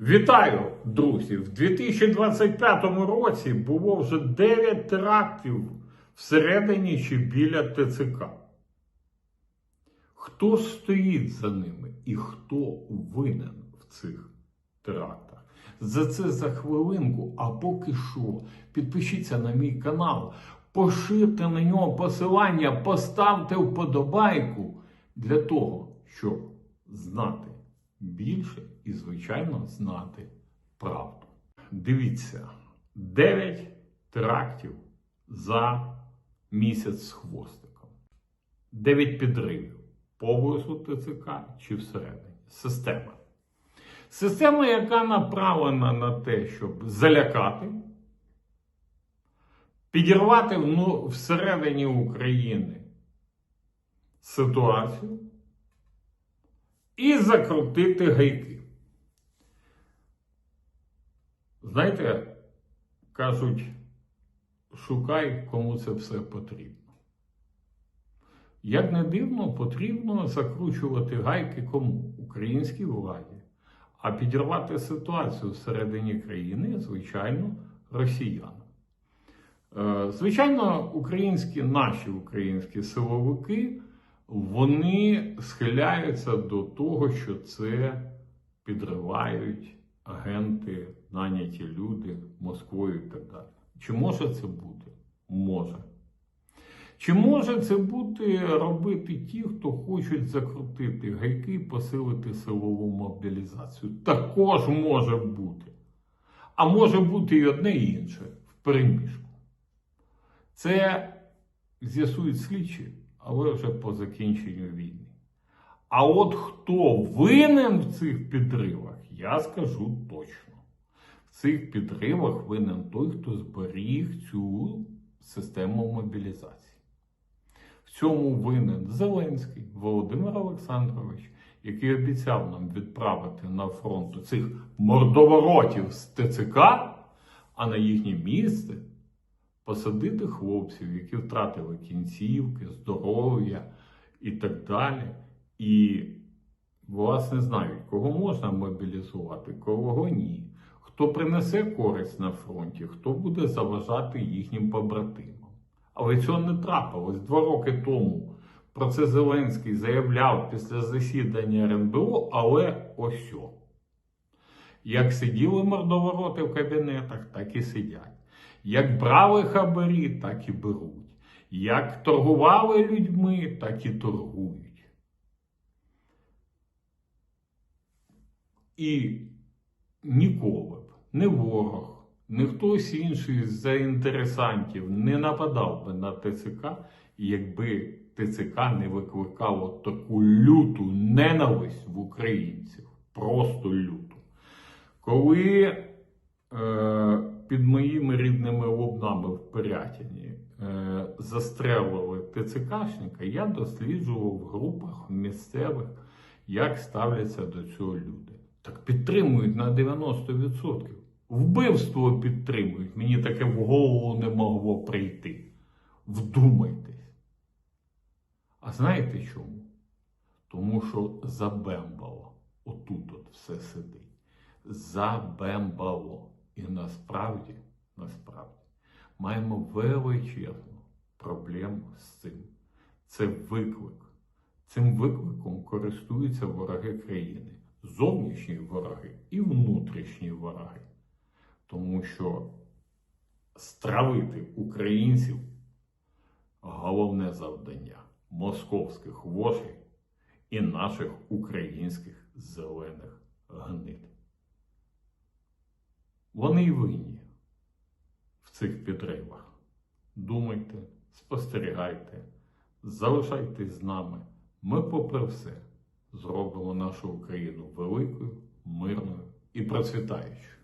Вітаю, друзі! В 2025 році було вже 9 терактів всередині чи біля ТЦК. Хто стоїть за ними і хто винен в цих терактах? За це за хвилинку, а поки що, підпишіться на мій канал, поширте на нього посилання, поставте вподобайку для того, щоб знати більше і, звичайно, знати правду. Дивіться, 9 терактів за місяць з хвостиком, 9 підривів поблизу ТЦК чи всередині. Система. Система, яка направлена на те, щоб залякати, підірвати всередині України ситуацію і закрутити гайки. Знаєте, кажуть, шукай, кому це все потрібно. Як не дивно, потрібно закручувати гайки кому? Українській владі. А підірвати ситуацію всередині країни, звичайно, росіянам. Е, Звичайно, українські наші українські силовики вони схиляються до того, що це підривають агенти, наняті люди Москвою і так далі. Чи може це бути? Може. Чи може це бути робити ті, хто хочуть закрутити гайки і посилити силову мобілізацію? Також може бути. А може бути і одне і інше в переміжку. Це з'ясують слідчі, але вже по закінченню війни. А от хто винен в цих підривах, я скажу точно. В цих підривах винен той, хто зберіг цю систему мобілізації. В цьому винен Зеленський Володимир Олександрович, який обіцяв нам відправити на фронт цих мордоворотів з ТЦК, а на їхнє місце посадити хлопців, які втратили кінцівки, здоров'я і так далі. І власне знають, кого можна мобілізувати, кого ні. Хто принесе користь на фронті, хто буде заважати їхнім побратимам. Але цього не трапилось два роки тому. Про це Зеленський заявляв після засідання РНБО, але ось о. Як сиділи мордовороти в кабінетах, так і сидять. Як брали хабарі, так і беруть. Як торгували людьми, так і торгують. І ніколи б не ворог, не хтось інший з заінтересантів не нападав би на ТЦК, якби ТЦК не викликало таку люту ненависть в українців. Просто люту. Коли е, під моїми рідними лобнами в Пирятині е, застрелили ТЦКшника, я досліджував в групах місцевих, як ставляться до цього люди. Так підтримують на 90%. Вбивство підтримують. Мені таке в голову не могло прийти. Вдумайтесь. А знаєте чому? Тому що забембало. Отут от все сидить. Забембало. І насправді, насправді, маємо величезну проблему з цим. Це виклик. Цим викликом користуються вороги країни, зовнішні вороги і внутрішні вороги. Тому що стравити українців головне завдання московських вошей і наших українських зелених гнид. Вони й винні в цих підривах. Думайте, спостерігайте, залишайтесь з нами. Ми, попри все, зробимо нашу Україну великою, мирною і процвітаючою.